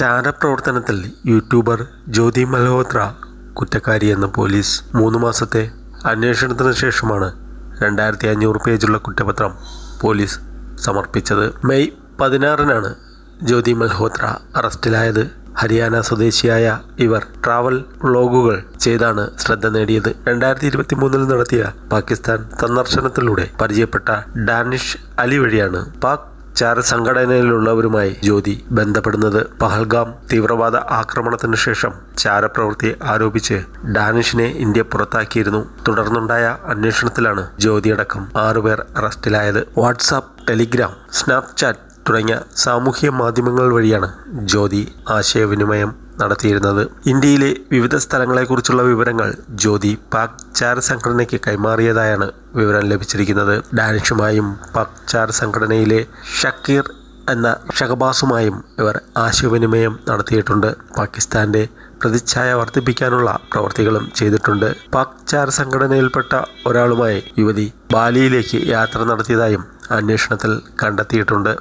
ചാരപ്രവർത്തനത്തിൽ YouTuber Jyoti Malhotra കുറ്റക്കാരിയെന്ന് police മൂന്ന് മാസത്തെ അന്വേഷണത്തിന് ശേഷമാണ് രണ്ടായിരത്തി അഞ്ഞൂറ് പേജുള്ള കുറ്റപത്രം പോലീസ് സമർപ്പിച്ചത്. മെയ് പതിനാറിനാണ് ജ്യോതി മൽഹോത്ര അറസ്റ്റിലായത്. ഹരിയാന സ്വദേശിയായ ഇവർ ട്രാവൽ വ്ളോഗുകൾ ചെയ്താണ് ശ്രദ്ധ നേടിയത്. രണ്ടായിരത്തി ഇരുപത്തി മൂന്നിൽ നടത്തിയ പാകിസ്ഥാൻ സന്ദർശനത്തിലൂടെ പരിചയപ്പെട്ട ഡാനിഷ് അലി വഴിയാണ് പാക് ചാരസംഘടനയിലുള്ളവരുമായി ജ്യോതി ബന്ധപ്പെടുന്നത് പഹൽഗാം തീവ്രവാദ ആക്രമണത്തിന് ശേഷം ചാരപ്രവൃത്തി ആരോപിച്ച് ഡാനിഷിനെ ഇന്ത്യ പുറത്താക്കിയിരുന്നു. തുടർന്നുണ്ടായ അന്വേഷണത്തിലാണ് ജ്യോതിയടക്കം ആറുപേർ അറസ്റ്റിലായത്. വാട്സാപ്പ് ടെലിഗ്രാം സ്നാപ്ചാറ്റ് തുടങ്ങിയ സാമൂഹ്യ മാധ്യമങ്ങൾ വഴിയാണ് ജ്യോതി ആശയവിനിമയം നടത്തിയിരുന്നത്. ഇന്ത്യയിലെ വിവിധ സ്ഥലങ്ങളെക്കുറിച്ചുള്ള വിവരങ്ങൾ ജ്യോതി പാക് ചാർ സംഘടനയ്ക്ക് കൈമാറിയതായാണ് വിവരം ലഭിച്ചിരിക്കുന്നത്. ഡാനിഷുമായും പാക് ചാർ സംഘടനയിലെ ഷക്കീർ എന്ന ഷഹബാസുമായും ഇവർ ആശയവിനിമയം നടത്തിയിട്ടുണ്ട്. പാകിസ്ഥാന്റെ പ്രതിച്ഛായ വർദ്ധിപ്പിക്കാനുള്ള പ്രവർത്തികളും ചെയ്തിട്ടുണ്ട്. പാക് ചാർ സംഘടനയിൽപ്പെട്ട ഒരാളുമായി യുവതി ബാലിയിലേക്ക് യാത്ര നടത്തിയതായും അന്വേഷണത്തിൽ കണ്ടെത്തിയിട്ടുണ്ട്.